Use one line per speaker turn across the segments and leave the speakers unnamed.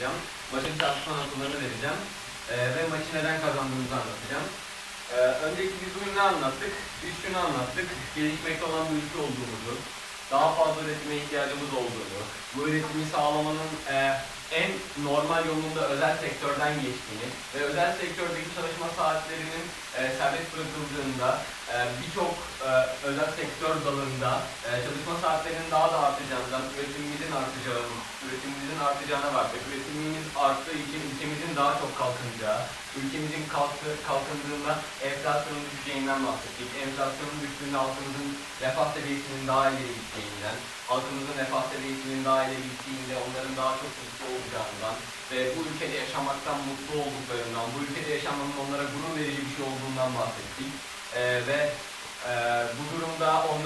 anlatacağım. Maçın çarpışma noktalarını vereceğim. Ee, ve maçı neden kazandığımızı anlatacağım. Ee, önceki biz bugün ne anlattık? Biz şunu anlattık. Gelişmekte olan bir ülke olduğumuzu, daha fazla üretime ihtiyacımız olduğunu, bu üretimi sağlamanın e, en normal yolunda özel sektörden geçtiğini ve özel sektördeki çalışma saatlerinin e, serbest bırakıldığında e, birçok e, özel sektör dalında e, çalışma saatlerinin daha da artacağından, üretimimizin artacağı, üretimimizin artacağına baktık. Üretimimiz arttığı için ülkemizin daha çok kalkınacağı, ülkemizin kalktı, kalkındığında enflasyonun düşeceğinden bahsettik. Enflasyonun düştüğünde halkımızın refah seviyesinin daha ileri gideceğinden, halkımızın refah seviyesinin daha ileri gittiğinde onların daha çok mutlu olacağından ve bu ülkede yaşamaktan mutlu olduklarından, bu ülkede yaşamanın onlara gurur verici bir şey olduğundan bahsettik. Ee, ve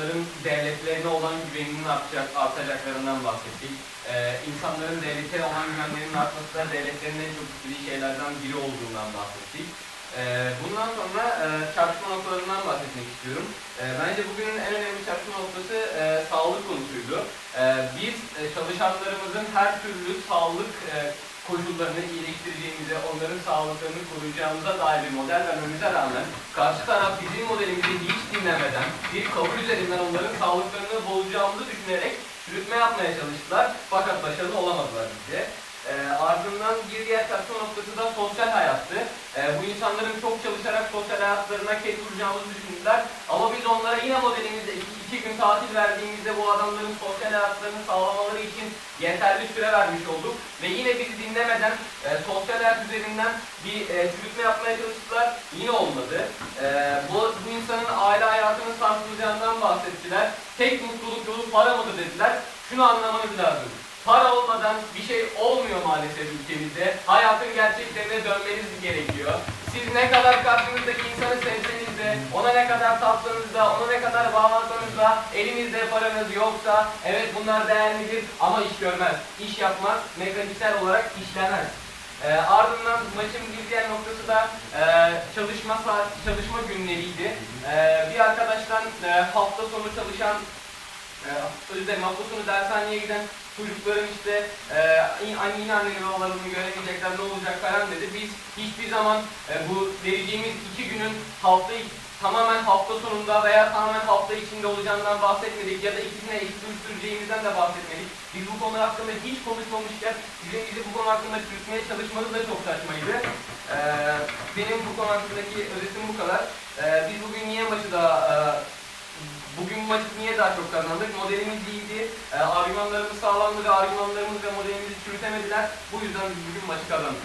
durumda onların devletlerine olan güveninin artacak, artacaklarından bahsettik. Ee, insanların devlete olan güvenlerinin artması da devletlerin en çok istediği şeylerden biri olduğundan bahsettik. Ee, bundan sonra e, çarpışma noktalarından bahsetmek istiyorum. Ee, bence bugünün en önemli çarpışma noktası e, sağlık konusuydu. Ee, biz e, çalışanlarımızın her türlü sağlık e, koşullarını iyileştireceğimize, onların sağlıklarını koruyacağımıza dair bir model vermemize rağmen karşı taraf bizim dinlemeden bir kabul üzerinden onların sağlıklarını bozacağımızı düşünerek çürütme yapmaya çalıştılar fakat başarılı olamadılar bize. Ee, ardından bir diğer tartışma noktası da sosyal hayattı. Ee, bu insanların çok çalışarak sosyal hayatlarına ket vuracağımızı düşündüler. Ama biz onlara yine modelimizde iki, iki gün tatil verdiğimizde bu adamların sosyal hayatlarını sağlamaları için yeterli süre vermiş olduk. Ve yine bizi dinlemeden e, sosyal hayat üzerinden bir e, çürütme yapmaya çalıştılar. Yine olmadı. E, bu, bu Şunu anlamanız lazım. Para olmadan bir şey olmuyor maalesef ülkemizde. Hayatın gerçeklerine dönmeniz gerekiyor. Siz ne kadar karşınızdaki insanı sevseniz de, ona ne kadar tatlınızda, ona ne kadar bağlansanız da, elinizde paranız yoksa, evet bunlar değerlidir ama iş görmez. İş yapmaz, mekaniksel olarak işlemez. Ee, ardından maçın bir diğer noktası da e, çalışma saat, çalışma günleriydi. Ee, bir arkadaştan e, hafta sonu çalışan e, özür hafta sonu dershaneye giden çocukların işte e, yine yine anne ve babalarını göremeyecekler ne olacak falan dedi. Biz hiçbir zaman e, bu vereceğimiz iki günün hafta tamamen hafta sonunda veya tamamen hafta içinde olacağından bahsetmedik ya da ikisine uyuşturacağımızdan da bahsetmedik. Biz bu konu hakkında hiç konuşmamışken sizin bizi bu konu hakkında çürütmeye çalışmanız da çok saçmaydı. E, benim bu konu hakkındaki özetim bu kadar. E, biz bugün niye maçı da e, Maçı niye daha çok kazandık? Modelimiz iyiydi, e, argümanlarımız sağlamdı ve argümanlarımız ve modelimizi çürütemediler. Bu yüzden biz bugün maçı kazandık.